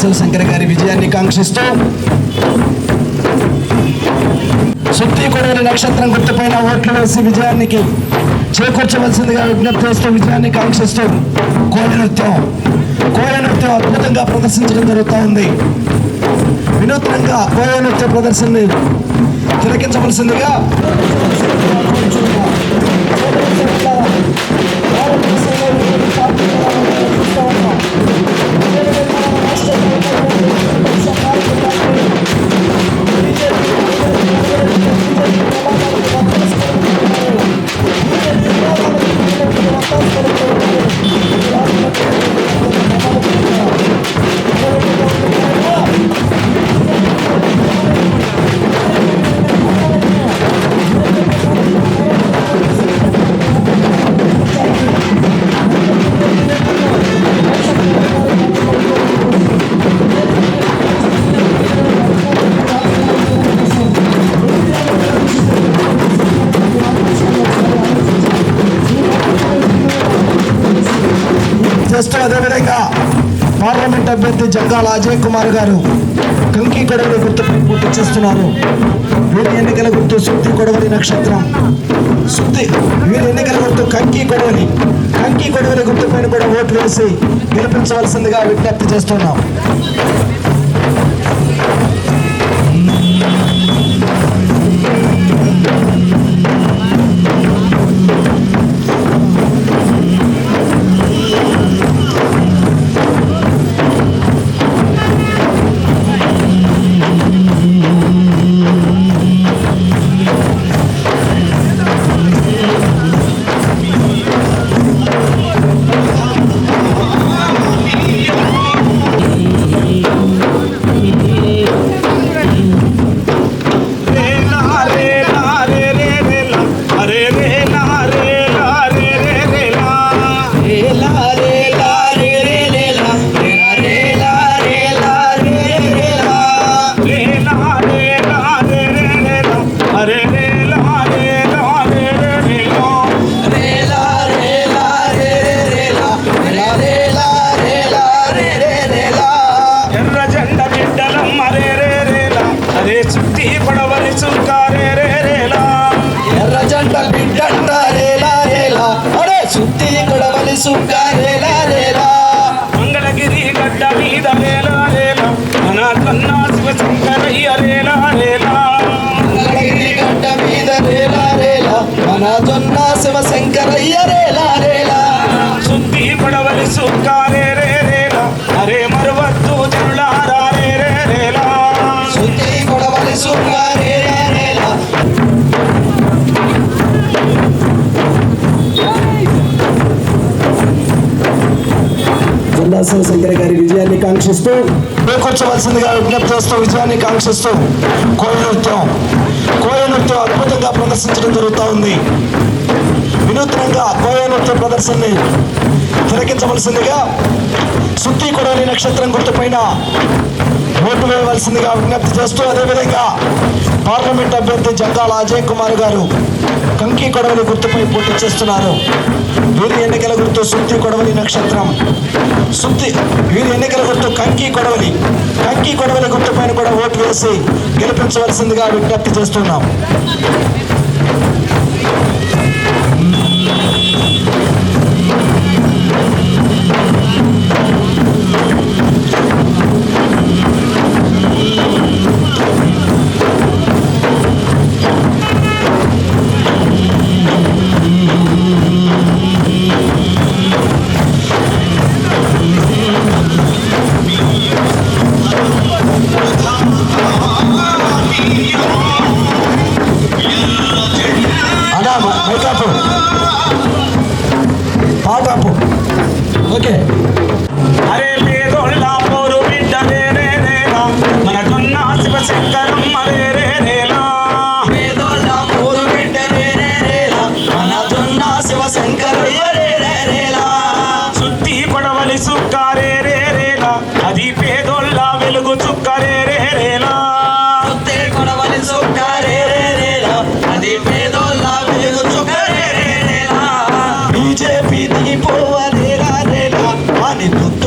శివశంకర్ గారి విజయాన్ని కాంక్షిస్తూ సుత్తి కొడవలి నక్షత్రం గుర్తుపైన ఓట్లు వేసి విజయానికి చేకూర్చవలసిందిగా విజ్ఞప్తి చేస్తూ విజయాన్ని కాంక్షిస్తూ కోయ నృత్యం కోయ నృత్యం అద్భుతంగా ప్రదర్శించడం జరుగుతూ ఉంది. వినూత్నంగా కోయ నృత్య ప్రదర్శనని తిలకించవలసిందిగా పార్లమెంట్ జగ్గాల అజయ్ కుమార్ గారు కంకి గొడవ గుర్తుపై పోటీ చేస్తున్నారు. వీరి ఎన్నికల గుర్తు సుత్తి గొడవలి నక్షత్రం. సుత్తి వీరి ఎన్నికల గుర్తు కంకి గొడవలి. కంకి గొడవల గుర్తుపైన కూడా ఓట్లు వేసి గెలిపించవలసిందిగా విజ్ఞప్తి చేస్తున్నాం. సుక్క రేలా రేలా మంగళగిరి గడ్డ మీద రేలా రేలా మన కన్నా శివశంకరయ్య రేలా రేలా మంగళగిరి గడ్డ మీద రేలా రేలా మన జొన్న శివశంకరయ్య రేలా రేలా చుట్టి పడవని చుక్కారే జిల్లా శివశంకర్ గారి విజయాన్ని కాంక్షిస్తూ చేకూర్చవలసిందిగా విజ్ఞప్తి చేస్తూ విజయాన్ని కాంక్షిస్తూ కోయ నృత్యం కోయ నృత్యం అద్భుతంగా ప్రదర్శించడం జరుగుతూ ఉంది. వినూత్నంగా కోయ నృత్య ప్రదర్శనని తిరగించవలసిందిగా సుత్తి కొడాలి నక్షత్రం గుర్తుపైన ఓటు వేయవలసిందిగా విజ్ఞప్తి చేస్తూ అదేవిధంగా పార్లమెంట్ అభ్యర్థి జంగాల అజయ్ కుమార్ గారు కంకి కొడవలి గుర్తుపై పోటీ చేస్తున్నారు. వీరి ఎన్నికల గుర్తు సుత్తి కొడవలి నక్షత్రం. సుత్తి వీరి ఎన్నికల గుర్తు కంకి కొడవలి. కంకి కొడవలి గుర్తుపైన కూడా ఓటు వేసి గెలిపించవలసిందిగా విజ్ఞప్తి చేస్తున్నాం. ఓకే. అరే పేదోళ్ళ పోరు బిడ్డ రే రే రేలా మన కన్నా శివశంకరమ్మ రే రే.